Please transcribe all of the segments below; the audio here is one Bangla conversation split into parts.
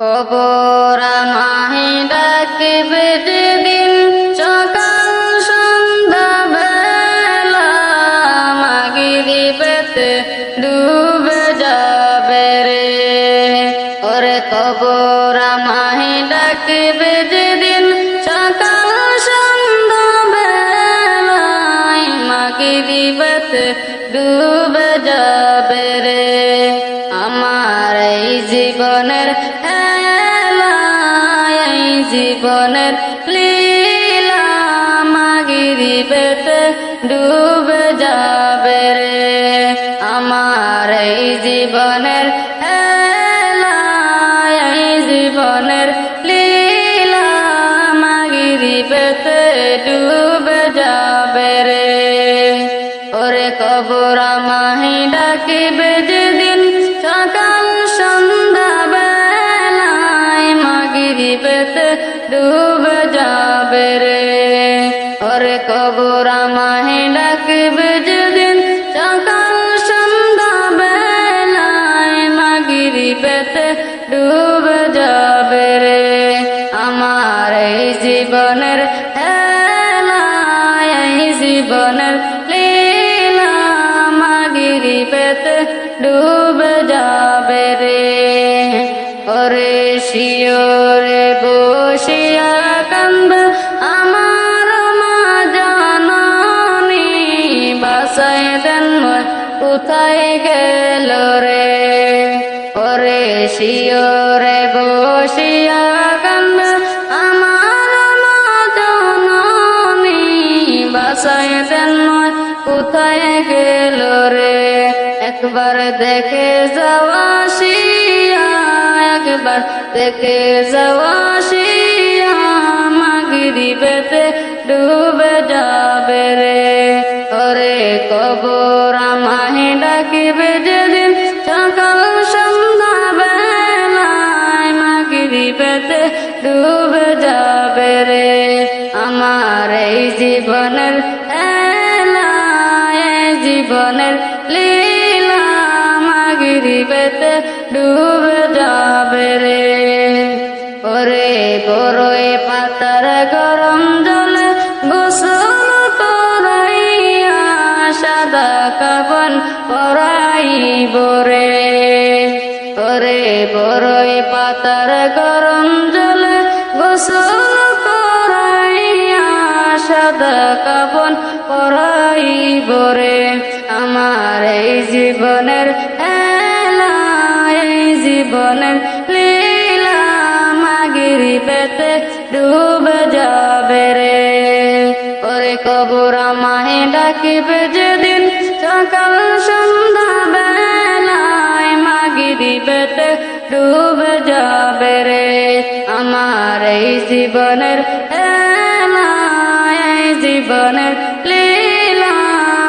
কবর মাহি ডাকিবে যেদিন সকাল সন্ধ্যা বেলা। মাগিরিবেতে ডুবে যাবে রে। ওরে কবর মাহি ডাকিবে যেদিন সকাল সন্ধ্যা বেলায়। মাগিরিবেতে ডুবে জীবনের এই জীবনের লীলা মাগিরিবেতে ডুবে যাবে রে। ওরে কবর মাহি ডাকিবে যেদিন সকাল সন্ধ্যা বেলায় মাগিরিবেতে ডুবে যাবে রে। ওরে কবর ডুবে যাবে রে। ওরে শিওরে বসিয়া কান্দ, আমার মা জাননি, বাসায় দেন কোথায় গেল রে? ওরে শিওরে একবার দেখে যাওয়া শিয়া একবার দেখে যাওয়া শিয়া মাগিরিবেতে ডুবে যাবে মাগিরিবেতে ডুবে যাবে রে। ওরে বড়ই পাতার গরম জলে গোসল করাইয়া সাদা কাবন পরাইব রে। ওরে বড়ই পাতার গরম জলে গোসল করাইয়া সাদা কাবন পরাইব রে। আমার এই জীবনের জীবনের লীলা মাগিরি পেতে ডুবে যাবে রে। ওরে কবর আমায় ডাকিবে যেদিন সকাল সন্ধ্যা বেলায় মাগিরি পেতে ডুবে যাবে রে। আমার এই জীবনের জীবনের লীলা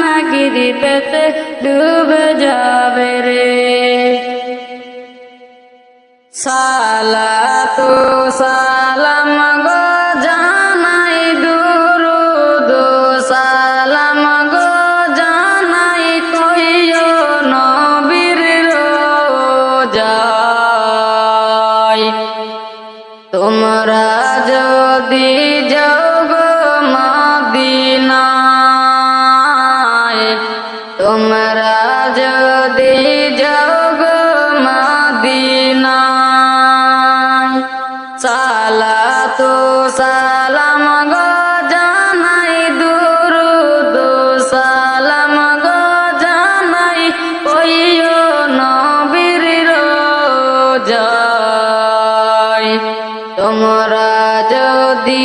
মাগিরি পেতে ডুবে যাবে রে। সালাতু সালাম গো জানাই দুরুদ, সালাম গো জানাই কইও নবীর রোজায় তোমরা যদি যোগ মদিনায়, তোমরা রোজায় তোমরা যদি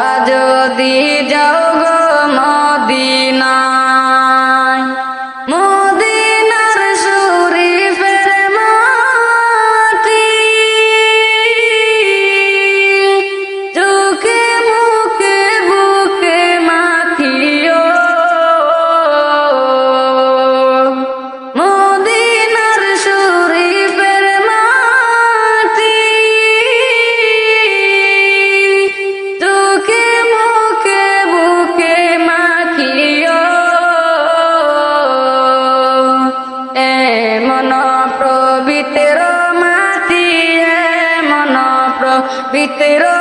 Viste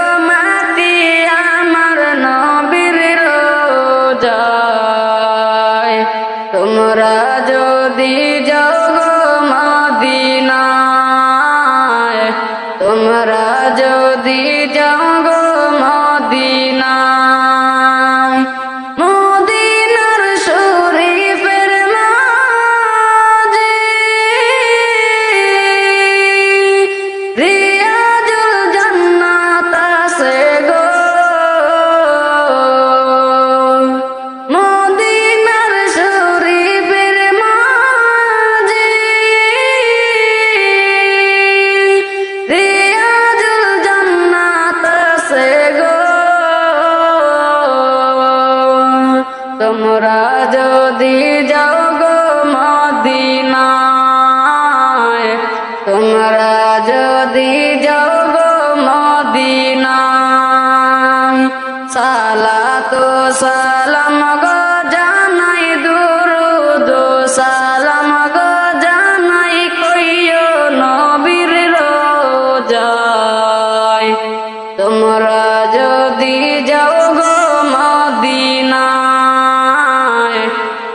তোমরা যদি যাও গো মদিনায়,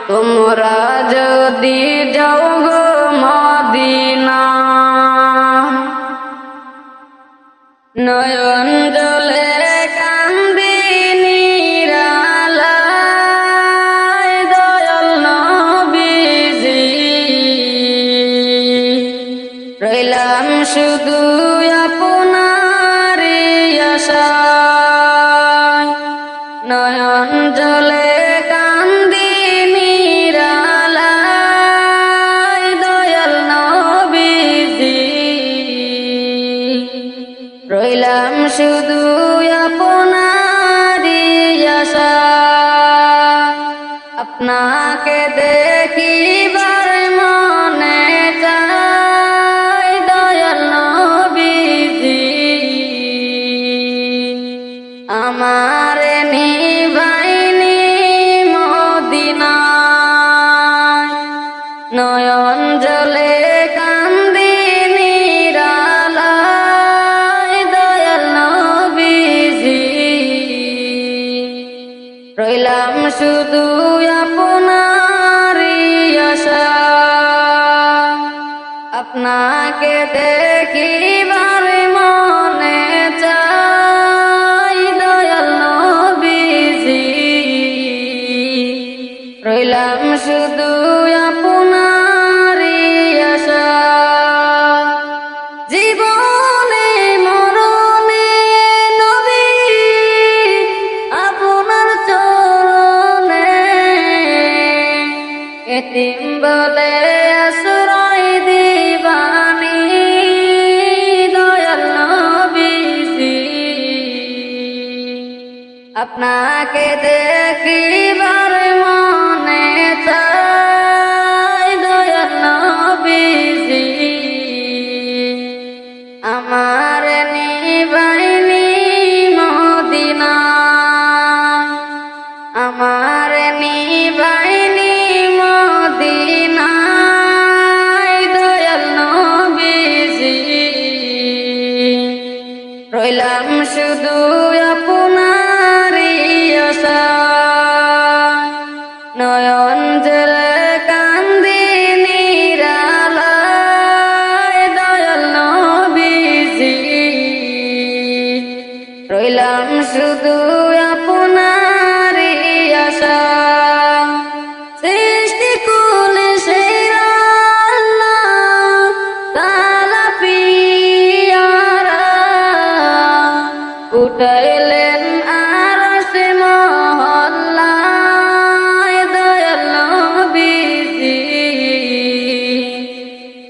তোমরা যদি যাও গো নয়ন জলে কান্দি নিরালায় দয়াল নবীজি। রইলাম শুধু শুধু আপনারি আপনাকে মনে চাই দয়াল আমার নিভাই আপনাকে দেখিবা আপনাকে দেখিবার মনে চাই আমার নিবাইনি মদিনা। আমার নিবাইনি মদিনা। দয়াল নবীজি। রইলাম শুধু আপু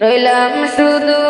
রইলাম শুধু